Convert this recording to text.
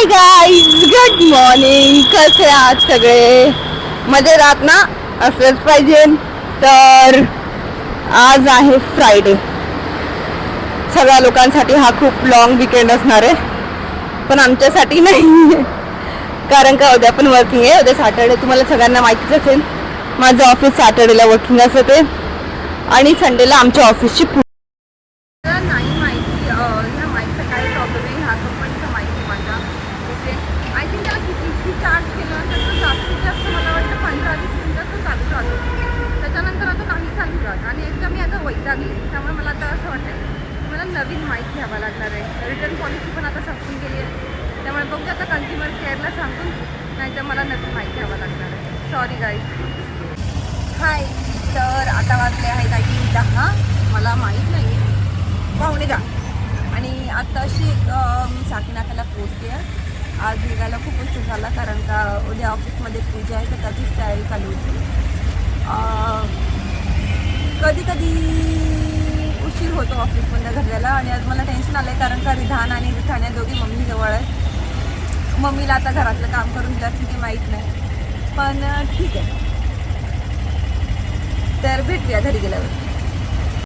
Hi guys good morning कसे आज सगळे? मध्ये राहत ना? असंच पाहिजे. तर आज आहे फ्रायडे सगळ्या लोकांसाठी हा खूप लॉंग विकेंड असणार आहे. पण आमच्यासाठी नाही. कारण का उद्या पण वर्किंग आहे. उद्या सॅटर्डे तुम्हाला सगळ्यांना माहितीच असेल. माझं ऑफिस सॅटर्डेला वर्किंग असतं. ते आणि संडेला आमच्या ऑफिसची पू नाही माहिती अं, ह्या माईकचा काय प्रॉब्लेम आहे ह्या कंपनीचा माहिती माझा ओके आय थिंक त्याला किती किती चार्ज केलं तर तो जास्तीत जास्त मला वाटतं पंचेचाळीस मिनिटं तो चालू राहतो. त्याच्यानंतर आता काही चालू राहत. आणि एकदा मी आता वैतागली. त्यामुळे मला आता असं वाटतं की मला नवीन माहीत घ्यावा लागणार आहे. रिटर्न पॉलिसी पण आता संपून गेली आहे. त्यामुळे बघू आता कन्झ्युमर केअरला सांगून नाहीतर मला नवीन माहीत घ्यावा लागणार आहे. सॉरी गाईज हाय तर आता वाजले आहेत आय थिंक दहा. मला माहीत नाही पाहुणे दहा आणि आता अशी एक अं, पोचते आहे आज निघायला खूप उशीर झाला कारण का उद्या ऑफिसमध्ये पूजा आहे तर त्याचीच तयारी चालू होती. कधी कधी उशीर होतो ऑफिसमध्ये घरल्याला आणि आज मला टेन्शन आलं आहे कारण का रिधान आणि रिठाण्या दोघी मम्मीजवळ आहेत. मम्मीला आता घरातलं काम करून दिलं असेल की माहीत नाही. पण ठीक आहे. तर भेटूया घरी गेल्यावर.